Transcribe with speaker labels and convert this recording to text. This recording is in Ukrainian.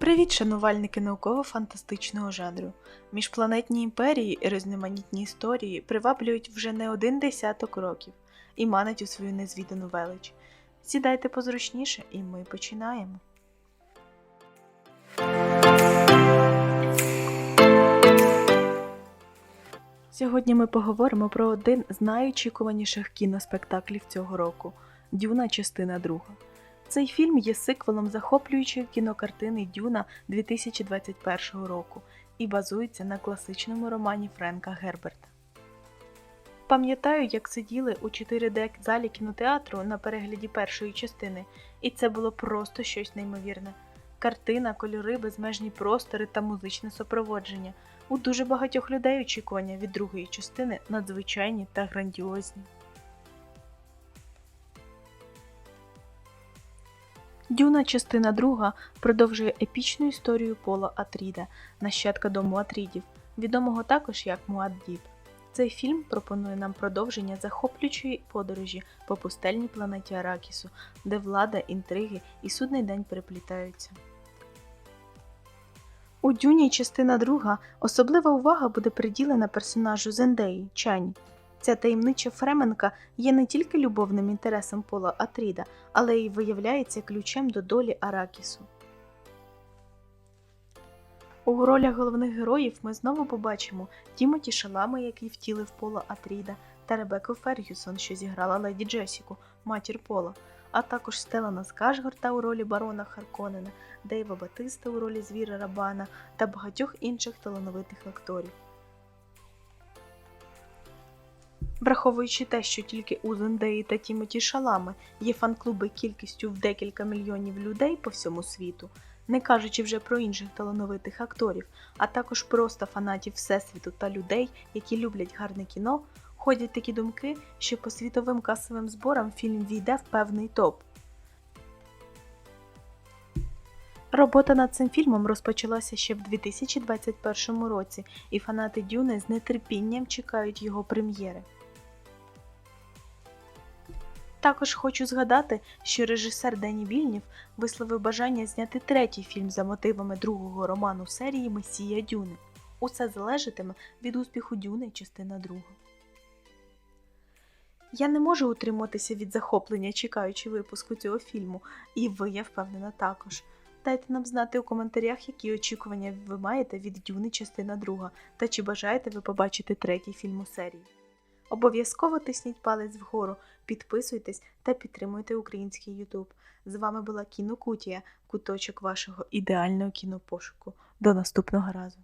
Speaker 1: Привіт, шанувальники науково-фантастичного жанру. Міжпланетні імперії і різноманітні історії приваблюють вже не один десяток років і манять у свою незвідану велич. Сідайте позручніше, і ми починаємо. Сьогодні ми поговоримо про один з найочікуваніших кіноспектаклів цього року Дюна, частина друга. Цей фільм є сиквелом захоплюючої кінокартини Дюна 2021 року і базується на класичному романі Френка Герберта. Пам'ятаю, як сиділи у 4D залі кінотеатру на перегляді першої частини, і це було просто щось неймовірне. Картина, кольори, безмежні простори та музичне супроводження. У дуже багатьох людей очікування від другої частини надзвичайні та грандіозні. Дюна, частина друга, продовжує епічну історію Пола Атріда, нащадка дому Атрідів, відомого також як Муаддіб. Цей фільм пропонує нам продовження захоплюючої подорожі по пустельній планеті Аракісу, де влада, інтриги і судний день переплітаються. У Дюні частина друга особлива увага буде приділена персонажу Зендеї Чані. Ця таємнича Фременка є не тільки любовним інтересом Пола Атріда, але й виявляється ключем до долі Аракісу. У ролях головних героїв ми знову побачимо Тімоті Шалами, який втілив Пола Атріда, та Ребекку Фергюсон, що зіграла леді Джесіку, матір Пола, а також Стелана Скажгорта у ролі барона Харконена, Дейва Батиста у ролі звіра Рабана та багатьох інших талановитих акторів. Враховуючи те, що тільки у Зендеї та Тімоті Шалами є фан-клуби кількістю в декілька мільйонів людей по всьому світу, не кажучи вже про інших талановитих акторів, а також просто фанатів Всесвіту та людей, які люблять гарне кіно, ходять такі думки, що по світовим касовим зборам фільм війде в певний топ. Робота над цим фільмом розпочалася ще в 2021 році, і фанати Дюни з нетерпінням чекають його прем'єри. Також хочу згадати, що режисер Дені Вільнів висловив бажання зняти третій фільм за мотивами другого роману серії Месія Дюни. Усе залежатиме від успіху Дюни, частина друга. Я не можу утриматися від захоплення, чекаючи випуску цього фільму, і ви, я впевнена, також. Дайте нам знати у коментарях, які очікування ви маєте від Дюни частина друга, та чи бажаєте ви побачити третій фільм у серії. Обов'язково тисніть палець вгору, підписуйтесь та підтримуйте український Ютуб. З вами була Кінокутія, куточок вашого ідеального кінопошуку. До наступного разу!